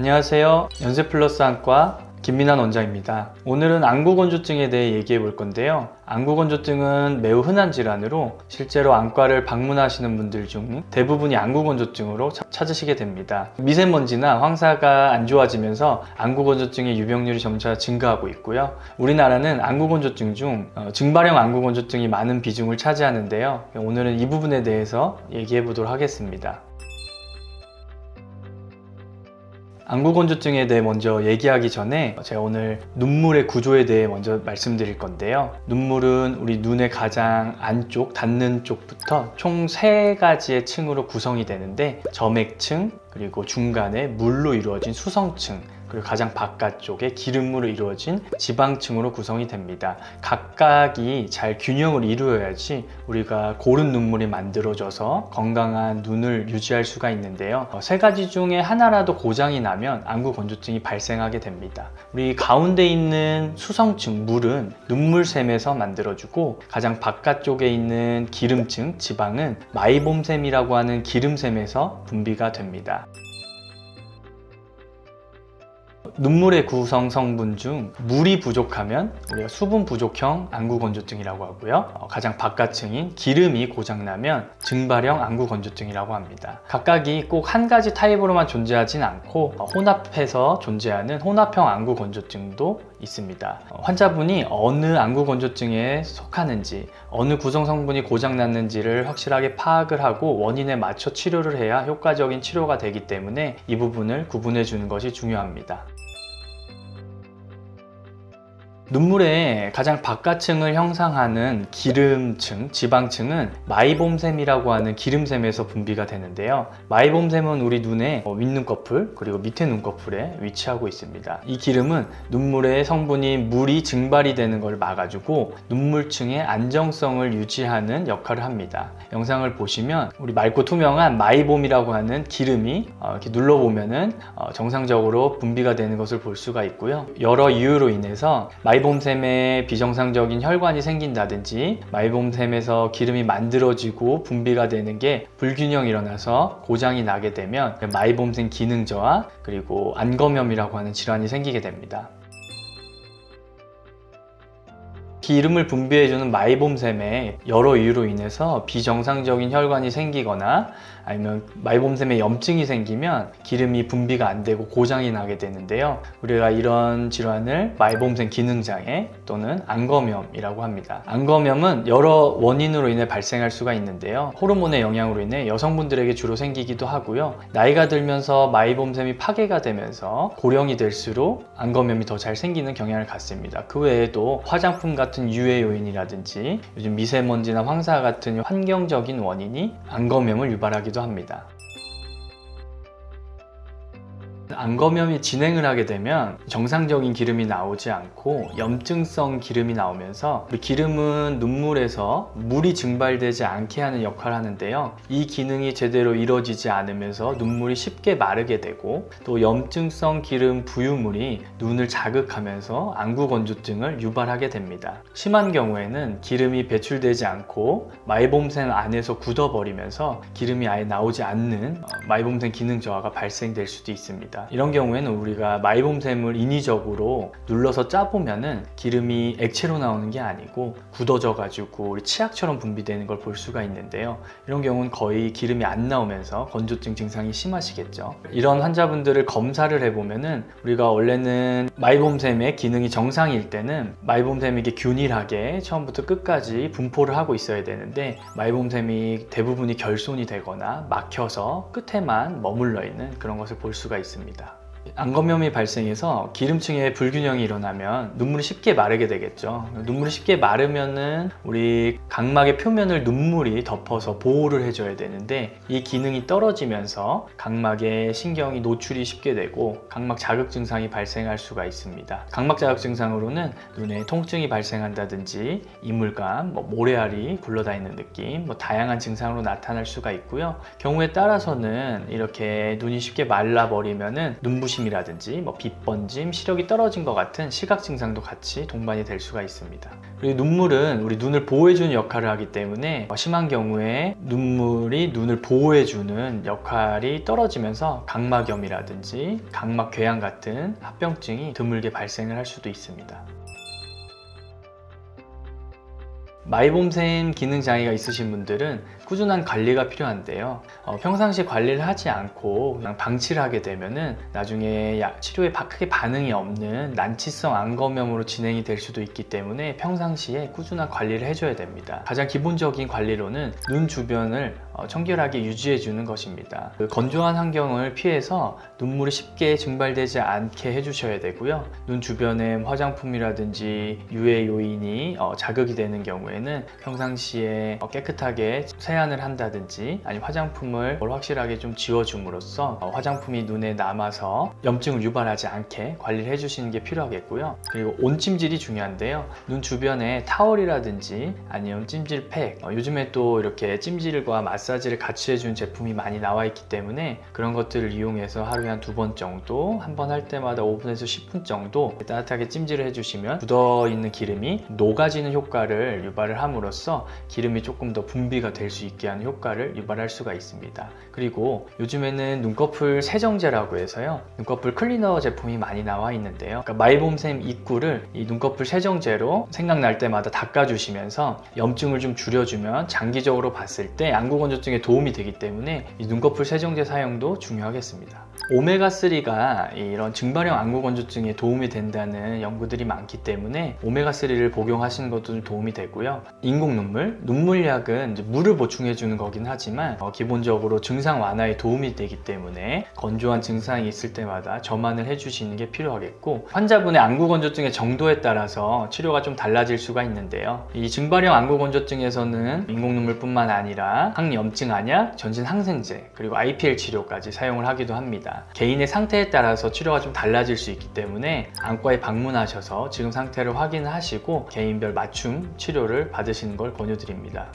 안녕하세요. 연세플러스 안과 김민환 원장입니다. 오늘은 안구건조증에 대해 얘기해 볼 건데요. 안구건조증은 매우 흔한 질환으로 실제로 안과를 방문하시는 분들 중 대부분이 안구건조증으로 차- 찾으시게 됩니다. 미세먼지나 황사가 안 좋아지면서 안구건조증의 유병률이 점차 증가하고 있고요. 우리나라는 안구건조증 중 어, 증발형 안구건조증이 많은 비중을 차지하는데요. 오늘은 이 부분에 대해서 얘기해 보도록 하겠습니다. 안구건조증에 대해 먼저 얘기하기 전에 제가 오늘 눈물의 구조에 대해 먼저 말씀드릴 건데요. 눈물은 우리 눈의 가장 안쪽, 닿는 쪽부터 총 세 가지의 층으로 구성이 되는데 점액층, 그리고 중간에 물로 이루어진 수성층, 그리고 가장 바깥쪽에 기름으로 이루어진 지방층으로 구성이 됩니다. 각각이 잘 균형을 이루어야지 우리가 고른 눈물이 만들어져서 건강한 눈을 유지할 수가 있는데요. 어, 세 가지 중에 하나라도 고장이 나면 안구 건조증이 발생하게 됩니다. 우리 가운데 있는 수성층 물은 눈물샘에서 만들어주고 가장 바깥쪽에 있는 기름층 지방은 마이봄샘이라고 하는 기름샘에서 분비가 됩니다. 눈물의 구성 성분 중 물이 부족하면 우리가 수분 부족형 안구 건조증이라고 하고요. 어, 가장 바깥층인 기름이 고장나면 증발형 안구 건조증이라고 합니다. 각각이 꼭 한 가지 타입으로만 존재하진 않고 어, 혼합해서 존재하는 혼합형 안구 건조증도 있습니다. 어, 환자분이 어느 안구 건조증에 속하는지 어느 구성 성분이 고장 났는지를 확실하게 파악을 하고 원인에 맞춰 치료를 해야 효과적인 치료가 되기 때문에 이 부분을 구분해 주는 것이 중요합니다. 눈물의 가장 바깥층을 형상하는 기름층, 지방층은 마이봄샘이라고 하는 기름샘에서 분비가 되는데요. 마이봄샘은 우리 눈의 어, 윗눈꺼풀 그리고 밑에 눈꺼풀에 위치하고 있습니다. 이 기름은 눈물의 성분이 물이 증발이 되는 걸 막아주고 눈물층의 안정성을 유지하는 역할을 합니다. 영상을 보시면 우리 맑고 투명한 마이봄이라고 하는 기름이 어, 이렇게 눌러보면은 어, 정상적으로 분비가 되는 것을 볼 수가 있고요. 여러 이유로 인해서 마이 봄샘에 비정상적인 혈관이 생긴다든지 마이봄샘에서 기름이 만들어지고 분비가 되는 게 불균형이 일어나서 고장이 나게 되면 마이봄샘 기능 저하 그리고 안검염이라고 하는 질환이 생기게 됩니다. 기름을 분비해주는 마이봄샘에 여러 이유로 인해서 비정상적인 혈관이 생기거나 아니면 마이봄샘에 염증이 생기면 기름이 분비가 안 되고 고장이 나게 되는데요. 우리가 이런 질환을 마이봄샘 기능장애 또는 안검염이라고 합니다. 안검염은 여러 원인으로 인해 발생할 수가 있는데요. 호르몬의 영향으로 인해 여성분들에게 주로 생기기도 하고요. 나이가 들면서 마이봄샘이 파괴가 되면서 고령이 될수록 안검염이 더 잘 생기는 경향을 갖습니다. 그 외에도 화장품 같은 유해 요인이라든지 요즘 미세먼지나 황사 같은 환경적인 원인이 안검염을 유발하기도 합니다. 안검염이 진행을 하게 되면 정상적인 기름이 나오지 않고 염증성 기름이 나오면서 기름은 눈물에서 물이 증발되지 않게 하는 역할을 하는데요. 이 기능이 제대로 이루어지지 않으면서 눈물이 쉽게 마르게 되고 또 염증성 기름 부유물이 눈을 자극하면서 안구 건조증을 유발하게 됩니다. 심한 경우에는 기름이 배출되지 않고 마이봄샘 안에서 굳어버리면서 기름이 아예 나오지 않는 어, 마이봄샘 기능 저하가 발생될 수도 있습니다. 이런 경우에는 우리가 마이봄샘을 인위적으로 눌러서 짜보면은 기름이 액체로 나오는 게 아니고 굳어져 가지고 우리 치약처럼 분비되는 걸 볼 수가 있는데요. 이런 경우는 거의 기름이 안 나오면서 건조증 증상이 심하시겠죠. 이런 환자분들을 검사를 해보면은 우리가 원래는 마이봄샘의 기능이 정상일 때는 마이봄샘이 이게 균일하게 처음부터 끝까지 분포를 하고 있어야 되는데 마이봄샘이 대부분이 결손이 되거나 막혀서 끝에만 머물러 있는 그런 것을 볼 수가 있습니다. 안검염이 발생해서 기름층에 불균형이 일어나면 눈물이 쉽게 마르게 되겠죠. 눈물이 쉽게 마르면은 우리 각막의 표면을 눈물이 덮어서 보호를 해줘야 되는데 이 기능이 떨어지면서 각막에 신경이 노출이 쉽게 되고 각막 자극 증상이 발생할 수가 있습니다. 각막 자극 증상으로는 눈에 통증이 발생한다든지 이물감, 뭐 모래알이 굴러다니는 느낌, 뭐 다양한 증상으로 나타날 수가 있고요. 경우에 따라서는 이렇게 눈이 쉽게 말라버리면은 눈부심 기침이라든지 뭐 빛번짐, 시력이 떨어진 것 같은 시각 증상도 같이 동반이 될 수가 있습니다. 그리고 눈물은 우리 눈을 보호해주는 역할을 하기 때문에 어, 심한 경우에 눈물이 눈을 보호해주는 역할이 떨어지면서 각막염이라든지 각막 궤양 같은 합병증이 드물게 발생을 할 수도 있습니다. 마이봄샘 기능 장애가 있으신 분들은 꾸준한 관리가 필요한데요. 어, 평상시 관리를 하지 않고 그냥 방치를 하게 되면은 나중에 약- 치료에 바- 크게 반응이 없는 난치성 안검염으로 진행이 될 수도 있기 때문에 평상시에 꾸준한 관리를 해줘야 됩니다. 가장 기본적인 관리로는 눈 주변을 어, 청결하게 유지해 주는 것입니다. 그 건조한 환경을 피해서 눈물이 쉽게 증발되지 않게 해주셔야 되고요. 눈 주변에 화장품이라든지 유해 요인이 어, 자극이 되는 경우에는 평상시에 어, 깨끗하게 세안을 한다든지 아니면 화장품을 확실하게 좀 지워줌으로써 어, 화장품이 눈에 남아서 염증을 유발하지 않게 관리를 해주시는 게 필요하겠고요. 그리고 온찜질이 중요한데요. 눈 주변에 타월이라든지 아니면 찜질팩 어, 요즘에 또 이렇게 찜질과 마 사지를 같이 해주는 제품이 많이 나와 있기 때문에 그런 것들을 이용해서 하루에 한 두 번 정도 한 번 할 때마다 5분에서 10분 정도 따뜻하게 찜질을 해주시면 묻어 있는 기름이 녹아지는 효과를 유발을 함으로써 기름이 조금 더 분비가 될 수 있게 하는 효과를 유발할 수가 있습니다. 그리고 요즘에는 눈꺼풀 세정제라고 해서요 눈꺼풀 클리너 제품이 많이 나와 있는데요. 그러니까 마이봄샘 입구를 이 눈꺼풀 세정제로 생각날 때마다 닦아주시면서 염증을 좀 줄여주면 장기적으로 봤을 때 안구 건조 증에 도움이 되기 때문에 이 눈꺼풀 세정제 사용도 중요하겠습니다. 오메가3가 이런 증발형 안구 건조증에 도움이 된다는 연구들이 많기 때문에 오메가3를 복용하시는 것도 좀 도움이 되고요. 인공 눈물, 눈물약은 물을 보충해 주는 거긴 하지만 어, 기본적으로 증상 완화에 도움이 되기 때문에 건조한 증상이 있을 때마다 점안을 해주시는 게 필요하겠고 환자분의 안구 건조증의 정도에 따라서 치료가 좀 달라질 수가 있는데요. 이 증발형 안구 건조증에서는 인공 눈물뿐만 아니라 항염증 안약, 전신 항생제 그리고 IPL 치료까지 사용을 하기도 합 개인의 상태에 따라서 치료가 좀 달라질 수 있기 때문에 안과에 방문하셔서 지금 상태를 확인하시고 개인별 맞춤 치료를 받으시는 걸 권유드립니다.